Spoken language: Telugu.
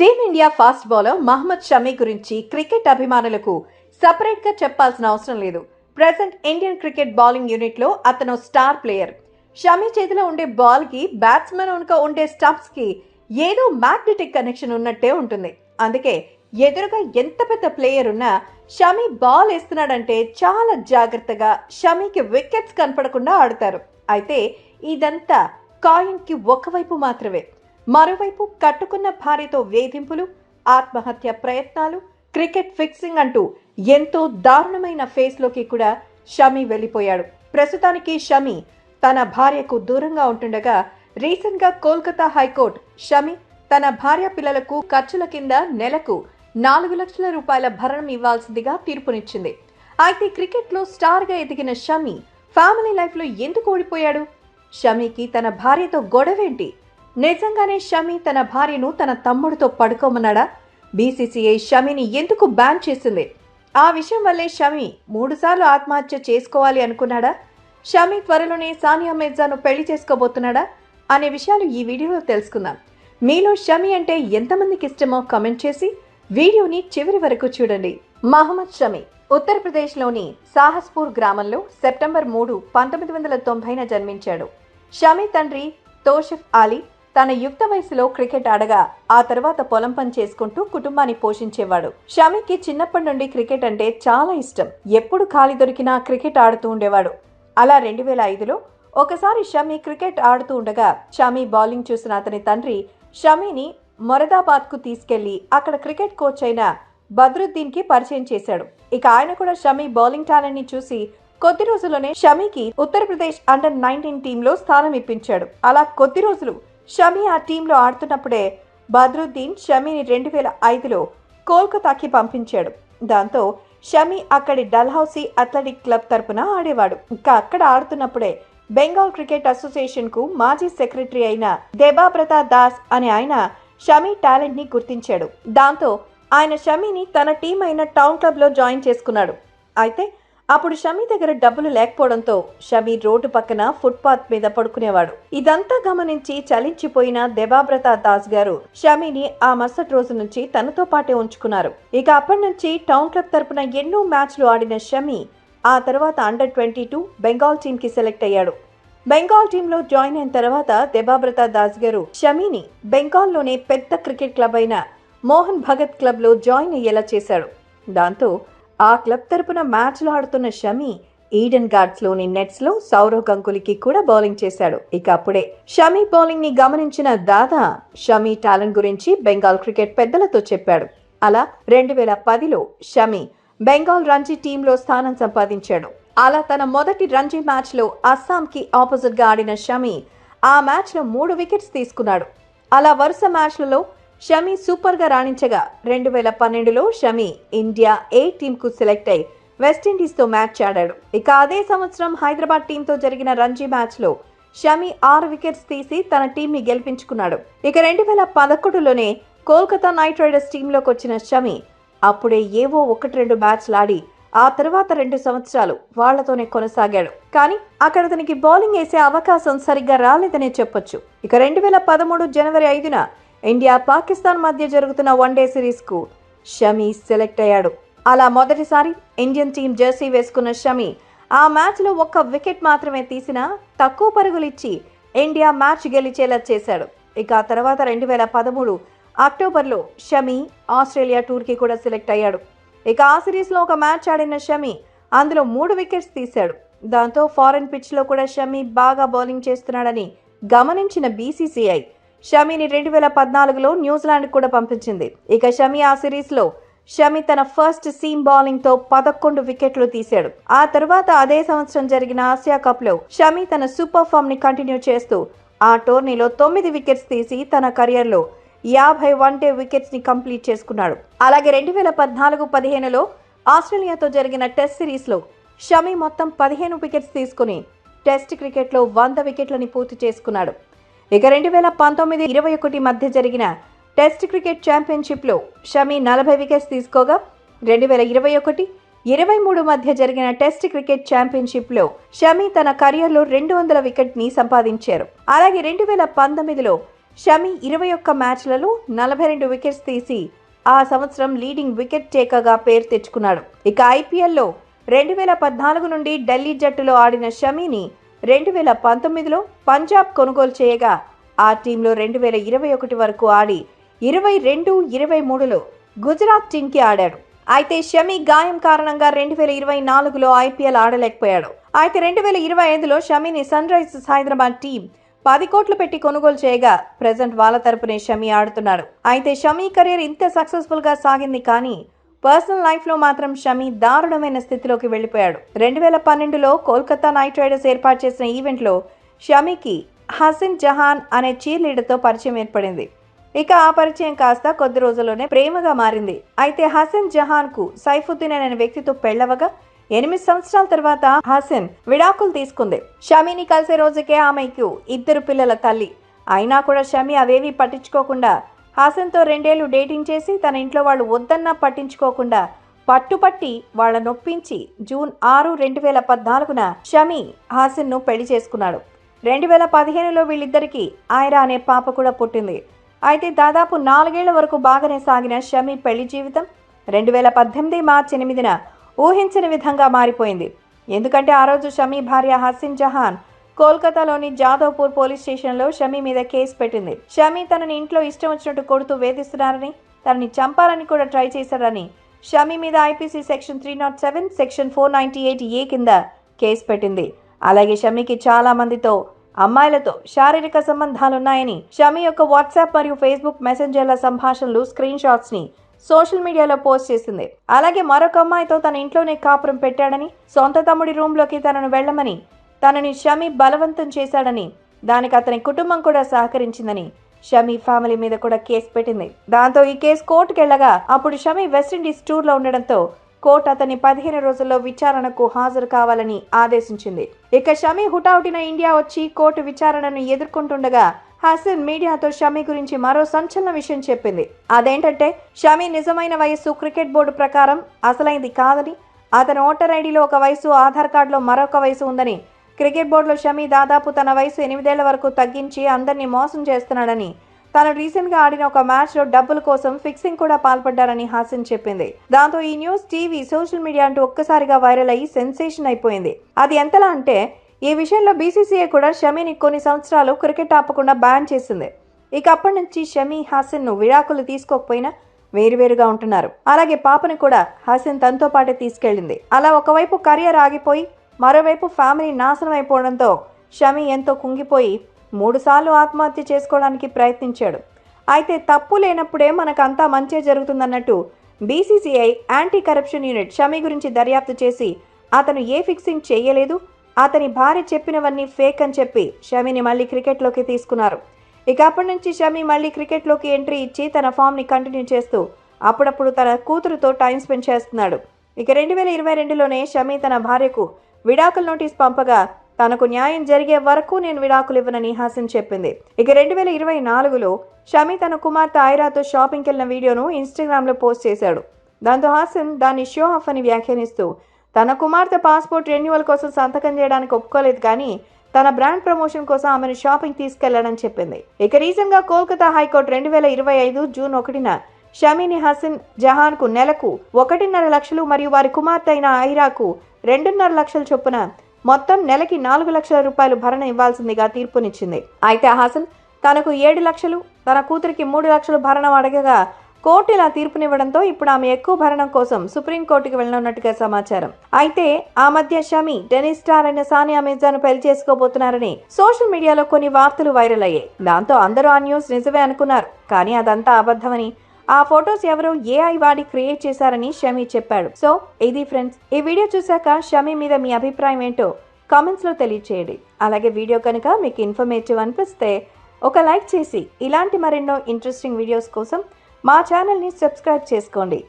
Team India fast bowler Mohammed Shami గురించి క్రికెట్ అభిమానులకు సపరేట్గా చెప్పాల్సిన అవసరం లేదు. ప్రెసెంట్ ఇండియన్ క్రికెట్ బౌలింగ్ యూనిట్లో అతను స్టార్ ప్లేయర్. షమీ చేతిలో ఉండే బాల్కి బ్యాట్స్మెన్ వెనుక ఉండే స్టంప్స్కి ఏదో మ్యాగ్నెటిక్ కనెక్షన్ ఉన్నట్టే ఉంటుంది. అందుకే ఎదురుగా ఎంత పెద్ద ప్లేయర్ ఉన్నా షమీ బాల్ వేస్తున్నాడంటే చాలా జాగ్రత్తగా షమీకి వికెట్స్ కనపడకుండా ఆడతారు. అయితే ఇదంతా కాయిన్కి ఒకవైపు మాత్రమే. మరోవైపు కట్టుకున్న భార్యతో వేధింపులు ఆత్మహత్య ప్రయత్నాలు క్రికెట్ ఫిక్సింగ్ అంటూ ఎంతో దారుణమైన ఫేస్లోకి కూడా షమీ వెళ్ళిపోయాడు. ప్రస్తుతానికి షమీ తన భార్యకు దూరంగా ఉంటుండగా రీసెంట్గా కోల్కతా హైకోర్టు షమీ తన భార్య పిల్లలకు ఖర్చుల కింద నెలకు నాలుగు లక్షల రూపాయల భరణం ఇవ్వాల్సిందిగా తీర్పునిచ్చింది. అయితే క్రికెట్లో స్టార్గా ఎదిగిన షమీ ఫ్యామిలీ లైఫ్లో ఎందుకు ఓడిపోయాడు? షమీకి తన భార్యతో గొడవేంటి? నిజంగానే షమి తన భార్యను తన తమ్ముడితో పడుకోమన్నాడా? బీసీసీఐ షమిని ఎందుకు బ్యాన్ చేసింది? ఆ విషయం వల్లే షమి మూడుసార్లు ఆత్మహత్య చేసుకోవాలి అనుకున్నాడా? షమి త్వరలోనే సానియా మిర్జాను పెళ్ళి చేసుకోబోతున్నాడా? అనే విషయాలు ఈ వీడియోలో తెలుసుకుందాం. మీలో షమి అంటే ఎంతమందికి ఇష్టమో కమెంట్ చేసి వీడియోని చివరి వరకు చూడండి. మహమ్మద్ షమి ఉత్తరప్రదేశ్లోని సాహస్పూర్ గ్రామంలో సెప్టెంబర్ మూడు పంతొమ్మిది వందల తొంభైన జన్మించాడు. షమి తండ్రి తోషిఫ్ అలీ తన యుక్త వయసులో క్రికెట్ ఆడగా ఆ తర్వాత పొలం పని చేసుకుంటూ కుటుంబాన్ని పోషించేవాడు. షమీకి చిన్నప్పటి నుండి క్రికెట్ అంటే చాలా ఇష్టం. ఎప్పుడు ఖాళీ దొరికినా క్రికెట్ ఆడుతూ ఉండేవాడు. అలా రెండు వేల ఐదులో ఒకసారి షమీ క్రికెట్ ఆడుతూ ఉండగా షమీ బౌలింగ్ చూసిన అతని తండ్రి షమీని మొరదాబాద్కు తీసుకెళ్ళి అక్కడ క్రికెట్ కోచ్ అయిన బద్రుద్దీన్కి పరిచయం చేశాడు. ఇక ఆయన కూడా షమీ బౌలింగ్ టాలెంట్ని చూసి కొద్ది రోజుల్లోనే షమీకి ఉత్తరప్రదేశ్ అండర్ నైన్టీన్ టీంలో స్థానం ఇప్పించాడు. అలా కొద్ది రోజులు షమీ ఆ టీంలో ఆడుతున్నప్పుడే బద్రుద్దీన్ షమీని రెండు వేల ఐదులో కోల్కతాకి పంపించాడు. దాంతో షమి అక్కడి డల్హౌసీ అథ్లెటిక్ క్లబ్ తరపున ఆడేవాడు. ఇంకా అక్కడ ఆడుతున్నప్పుడే బెంగాల్ క్రికెట్ అసోసియేషన్కు మాజీ సెక్రటరీ అయిన దేబాబ్రత దాస్ అనే ఆయన షమీ టాలెంట్ని గుర్తించాడు. దాంతో ఆయన షమీని తన టీం అయిన టౌన్ క్లబ్లో జాయిన్ చేసుకున్నాడు. అయితే అప్పుడు షమీ దగ్గర డబ్బులు లేకపోవడంతో షమీ రోడ్డు పక్కన ఫుట్పాత్ మీద పడుకునేవాడు. ఇదంతా గమనించి చలించిపోయిన దేవాబ్రత దాస్ గారు షమీని ఆ మరుసటి రోజు నుంచి తనతో పాటే ఉంచుకున్నారు. ఇక అప్పటి నుంచి టౌన్ క్లబ్ తరపున ఎన్నో మ్యాచ్లు ఆడిన షమీ ఆ తర్వాత అండర్ ట్వంటీ టూ బెంగాల్ టీమ్కి సెలెక్ట్ అయ్యాడు. బెంగాల్ టీంలో జాయిన్ అయిన తర్వాత దేబాబ్రత దాస్ గారు షమీని బెంగాల్లోనే పెద్ద క్రికెట్ క్లబ్ అయిన మోహన్ భగత్ క్లబ్లో జాయిన్ అయ్యేలా చేశాడు. దాంతో ఆ క్లబ్ తరపున మ్యాచ్లు ఆడుతున్న షమి ఈడెన్ గార్డ్స్లోని నెట్స్లో సౌరవ్ గంగులీకి కూడా బౌలింగ్ చేశాడు. ఇక అప్పుడే షమీ బౌలింగ్ని గమనించిన దాదా షమీ టాలెంట్ గురించి బెంగాల్ క్రికెట్ పెద్దలతో చెప్పాడు. అలా రెండు వేల పదిలో షమి బెంగాల్ రంజీ టీంలో స్థానం సంపాదించాడు. అలా తన మొదటి రంజీ మ్యాచ్లో అస్సాంకి ఆపోజిట్గా ఆడిన షమి ఆ మ్యాచ్లో మూడు వికెట్స్ తీసుకున్నాడు. అలా వరుస మ్యాచ్లలో షమి సూపర్గా రాణించగా రెండు వేల పన్నెండులో షమి ఇండియా ఏ టీంకు సెలెక్ట్ అయి వెస్టిండీస్తో మ్యాచ్ ఆడాడు. ఇక అదే సంవత్సరం హైదరాబాద్ టీంతో జరిగిన రంజీ మ్యాచ్లో షమి ఆరు వికెట్స్ తీసి తన టీంని గెలిపించుకున్నాడు. ఇక రెండు వేల పదకొండులోనే కోల్కతా నైట్ రైడర్స్ టీంలోకి వచ్చిన షమి అప్పుడే ఏవో ఒకటి రెండు మ్యాచ్లు ఆడి ఆ తర్వాత రెండు సంవత్సరాలు వాళ్ళతోనే కొనసాగాడు. కానీ అక్కడ అతనికి బౌలింగ్ వేసే అవకాశం సరిగ్గా రాలేదనే చెప్పొచ్చు. ఇక రెండు వేల పదమూడు జనవరి ఐదున ఇండియా పాకిస్తాన్ మధ్య జరుగుతున్న వన్డే సిరీస్కు షమీ సెలెక్ట్ అయ్యాడు. అలా మొదటిసారి ఇండియన్ టీం జెర్సీ వేసుకున్న షమి ఆ మ్యాచ్లో ఒక్క వికెట్ మాత్రమే తీసినా తక్కువ పరుగులిచ్చి ఇండియా మ్యాచ్ గెలిచేలా చేశాడు. ఇక ఆ తర్వాత రెండు వేల పదమూడు అక్టోబర్లో షమీ ఆస్ట్రేలియా టూర్కి కూడా సెలెక్ట్ అయ్యాడు. ఇక ఆ సిరీస్లో ఒక మ్యాచ్ ఆడిన షమి అందులో మూడు వికెట్స్ తీశాడు. దాంతో ఫారెన్ పిచ్లో కూడా షమి బాగా బౌలింగ్ చేస్తున్నాడని గమనించిన బీసీసీఐ షమీని రెండు వేల పద్నాలుగులో న్యూజిలాండ్ కూడా పంపించింది. ఇక షమి ఆ సిరీస్లో షమి తన ఫస్ట్ సీమ్ బౌలింగ్తో పదకొండు వికెట్లు తీశాడు. ఆ తర్వాత అదే సంవత్సరం జరిగిన ఆసియా కప్లో షమి తన సూపర్ ఫామ్ని కంటిన్యూ చేస్తూ ఆ టోర్నీలో తొమ్మిది వికెట్స్ తీసి తన కెరియర్లో యాభై వన్ డే వికెట్స్ని కంప్లీట్ చేసుకున్నాడు. అలాగే రెండు వేల పద్నాలుగు పదిహేనులో ఆస్ట్రేలియాతో జరిగిన టెస్ట్ సిరీస్లో షమి మొత్తం పదిహేను వికెట్స్ తీసుకుని టెస్ట్ క్రికెట్లో వంద వికెట్లని పూర్తి చేసుకున్నాడు. ఇక రెండు వేల పంతొమ్మిది ఇరవై ఒకటి మధ్య జరిగిన టెస్ట్ క్రికెట్ ఛాంపియన్షిప్లో షమి నలభై వికెట్స్ తీసుకోగా రెండు వేల ఇరవై ఒకటి ఇరవై మూడు మధ్య జరిగిన టెస్ట్ క్రికెట్ ఛాంపియన్షిప్లో షమి తన కెరియర్లో రెండు వందల వికెట్ని సంపాదించారు. అలాగే రెండు వేల పంతొమ్మిదిలో షమి ఇరవై ఒక్క మ్యాచ్లలో నలభై రెండు వికెట్స్ తీసి ఆ సంవత్సరం లీడింగ్ వికెట్ టేకర్గా పేరు తెచ్చుకున్నాడు. ఇక ఐపీఎల్లో రెండు వేల పద్నాలుగు నుండి ఢిల్లీ జట్టులో ఆడిన షమీని రెండు వేల పంతొమ్మిదిలో పంజాబ్ కొనుగోలు చేయగా ఆ టీంలో రెండు వేల ఇరవై ఒకటి వరకు ఆడి ఇరవై రెండు ఇరవై మూడులో గుజరాత్ టీంకి ఆడాడు. అయితే షమి గాయం కారణంగా రెండు వేల ఇరవై నాలుగులో ఐపీఎల్ ఆడలేకపోయాడు. అయితే రెండు వేల ఇరవై ఐదులో షమిని సన్ రైజర్స్ హైదరాబాద్ టీం పది కోట్లు పెట్టి కొనుగోలు చేయగా ప్రజెంట్ వాళ్ళ తరపునే షమి ఆడుతున్నాడు. అయితే షమి కెరీర్ ఇంత సక్సెస్ఫుల్గా సాగింది కానీ పర్సనల్ లైఫ్లో మాత్రం షమి దారుణమైన స్థితిలోకి వెళ్ళిపోయాడు. రెండు వేల పన్నెండులో కోల్కతా నైట్ రైడర్స్ ఏర్పాటు చేసిన ఈవెంట్లో షమీకి హసిన్ జహాన్ అనే చీర్ లీడర్తో పరిచయం ఏర్పడింది. ఇక ఆ పరిచయం కాస్త కొద్ది రోజుల్లోనే ప్రేమగా మారింది. అయితే హసన్ జహాన్కు సైఫుద్దీన్ అనే వ్యక్తితో పెళ్ళవగా ఎనిమిది సంవత్సరాల తర్వాత హసన్ విడాకులు తీసుకుంది. షమీని కలిసే రోజుకే ఆమెకు ఇద్దరు పిల్లల తల్లి. అయినా కూడా షమి అవేవి పట్టించుకోకుండా హాసన్తో రెండేళ్ళు డేటింగ్ చేసి తన ఇంట్లో వాళ్ళు వద్దన్నా పట్టించుకోకుండా పట్టుపట్టి వాళ్ళ నొప్పించి జూన్ ఆరు రెండు వేల పద్నాలుగున షమి హాసన్ను పెళ్ళి చేసుకున్నాడు. రెండు వేల పదిహేనులో వీళ్ళిద్దరికీ ఆయరా అనే పాప కూడా పుట్టింది. అయితే దాదాపు నాలుగేళ్ళ వరకు బాగానే సాగిన షమి పెళ్ళి జీవితం రెండు వేల పద్దెనిమిది మార్చి ఎనిమిదిన ఊహించని విధంగా మారిపోయింది. ఎందుకంటే ఆ రోజు షమి భార్య హసిన్ జహాన్ కోల్కతాలోని జాదవ్పూర్ పోలీస్ స్టేషన్లో షమి మీద కేసు పెట్టింది. షమి తనని ఇంట్లో ఇష్టం వచ్చినట్టు కొడుతూ వేధిస్తున్నారని తనని చంపాలని కూడా ట్రై చేశారని షమి మీద IPC section three nought seven section four ninety eight A కింద కేసు పెట్టింది. అలాగే షమికి చాలా మందితో అమ్మాయిలతో శారీరక సంబంధాలున్నాయని షమి యొక్క వాట్సాప్ మరియు ఫేస్బుక్ మెసెంజర్ల సంభాషణలు స్క్రీన్ షాట్స్ని సోషల్ మీడియాలో పోస్ట్ చేసింది. అలాగే మరొక అమ్మాయితో తన ఇంట్లోనే కాపురం పెట్టాడని సొంత తమ్ముడి రూమ్లోకి తనను వెళ్ళమని తనని షమి బలవంతం చేశాడని దానికి అతని కుటుంబం కూడా సహకరించిందని షమి ఫ్యామిలీ మీద కూడా కేసు పెట్టింది. దాంతో ఈ కేసు కోర్టుకెళ్ళగా అప్పుడు షమి వెస్టిండీస్ టూర్లో ఉండడంతో కోర్టు అతన్ని పదిహేను రోజుల్లో విచారణకు హాజరు కావాలని ఆదేశించింది. ఇక షమి హుటాహుటిన ఇండియా వచ్చి కోర్టు విచారణను ఎదుర్కొంటుండగా హసన్ మీడియాతో షమి గురించి మరో సంచలన విషయం చెప్పింది. అదేంటంటే షమి నిజమైన వయస్సు క్రికెట్ బోర్డు ప్రకారం అసలైంది కాదని అతని ఓటర్ ఐడిలో ఒక వయసు ఆధార్ కార్డులో మరొక వయసు ఉందని క్రికెట్ బోర్డులో షమి దాదాపు తన వయసు ఎనిమిదేళ్ళ వరకు తగ్గించి అందరినీ మోసం చేస్తున్నాడని తాను రీసెంట్గా ఆడిన ఒక మ్యాచ్లో డబ్బుల కోసం ఫిక్సింగ్ కూడా పాల్పడ్డారని హాసిన్ చెప్పింది. దాంతో ఈ న్యూస్ టీవీ సోషల్ మీడియా అంటూ ఒక్కసారిగా వైరల్ అయ్యి సెన్సేషన్ అయిపోయింది. అది ఎంతలా అంటే ఈ విషయంలో బీసీసీఐ కూడా షమీని కొన్ని సంవత్సరాలు క్రికెట్ ఆపకుండా బ్యాన్ చేసింది. ఇక అప్పటి నుంచి షమీ హాసిన్ను విడాకులు తీసుకోకపోయినా వేరువేరుగా ఉంటున్నారు. అలాగే పాపని కూడా హాసిన్ తనతో పాటే తీసుకెళ్ళింది. అలా ఒకవైపు కెరియర్ ఆగిపోయి మరోవైపు ఫ్యామిలీ నాశనం అయిపోవడంతో షమి ఎంతో కుంగిపోయి మూడుసార్లు ఆత్మహత్య చేసుకోవడానికి ప్రయత్నించాడు. అయితే తప్పు లేనప్పుడే మనకు అంతా మంచే జరుగుతుందన్నట్టు BCCI anti corruption unit Shami గురించి దర్యాప్తు చేసి అతను ఏ ఫిక్సింగ్ చేయలేదు అతని భార్య చెప్పినవన్నీ ఫేక్ అని చెప్పి షమిని మళ్ళీ క్రికెట్లోకి తీసుకున్నారు. ఇక అప్పటి నుంచి షమి మళ్ళీ క్రికెట్లోకి ఎంట్రీ ఇచ్చి తన ఫామ్ని కంటిన్యూ చేస్తూ అప్పుడప్పుడు తన కూతురుతో టైం స్పెండ్ చేస్తున్నాడు. ఇక రెండు వేల ఇరవై రెండులోనే షమి తన భార్యకు విడాకుల నోటీస్ పంపగా తనకు న్యాయం జరిగే వరకు నేను విడాకులు ఇవ్వనని హాసిన్ చెప్పింది. ఇక రెండు వేల ఇరవై నాలుగులో షమి తన కుమార్తె ఐరాతో షాపింగ్కి వెళ్ళిన వీడియోను ఇన్స్టాగ్రామ్లో పోస్ట్ చేశాడు. దాంతో హాసిన్ దాన్ని షో ఆఫ్ అని వ్యాఖ్యానిస్తూ తన కుమార్తె పాస్పోర్ట్ రెన్యువల్ కోసం సంతకం చేయడానికి ఒప్పుకోలేదు కానీ తన బ్రాండ్ ప్రమోషన్ కోసం ఆమెను షాపింగ్ తీసుకెళ్ళాడని చెప్పింది. ఇక రీసెంట్గా కోల్కతా హైకోర్టు రెండు వేల ఇరవై ఐదు జూన్ ఒకటిన షమీని హసన్ జహాన్కు నెలకు ఒకటిన్నర లక్షలు మరియు వారి కుమార్తె అయిన ఐరాకు రెండున్నర లక్షల చొప్పున మొత్తం నెలకి నాలుగు లక్షల రూపాయలు భరణ ఇవ్వాల్సిందిగా తీర్పునిచ్చింది. అయితే హాసన్ తనకు ఏడు లక్షలు తన కూతురికి మూడు లక్షలు భరణం అడగగా కోర్టు ఇలా తీర్పునివ్వడంతో ఇప్పుడు ఆమె ఎక్కువ భరణం కోసం సుప్రీంకోర్టుకి వెళ్ళనున్నట్టుగా సమాచారం. అయితే ఆ మధ్య షమి టెన్నిస్ స్టార్ అయిన సానియా మిర్జాను పెళ్ళి చేసుకోబోతున్నారని సోషల్ మీడియాలో కొన్ని వార్తలు వైరల్ అయ్యాయి. దాంతో అందరూ ఆ న్యూస్ నిజమే అనుకున్నారు. కానీ అదంతా అబద్ధమని ఆ ఫొటోస్ ఎవరో ఏఐ వాడి క్రియేట్ చేశారని షమీ చెప్పాడు. సో ఇది ఫ్రెండ్స్ ఈ వీడియో చూశాక షమీ మీద మీ అభిప్రాయం ఏంటో కామెంట్స్లో తెలియచేయండి. అలాగే వీడియో కనుక మీకు ఇన్ఫర్మేటివ్ అనిపిస్తే ఒక లైక్ చేసి ఇలాంటి మరెన్నో ఇంట్రెస్టింగ్ వీడియోస్ కోసం మా ఛానల్ని సబ్స్క్రైబ్ చేసుకోండి.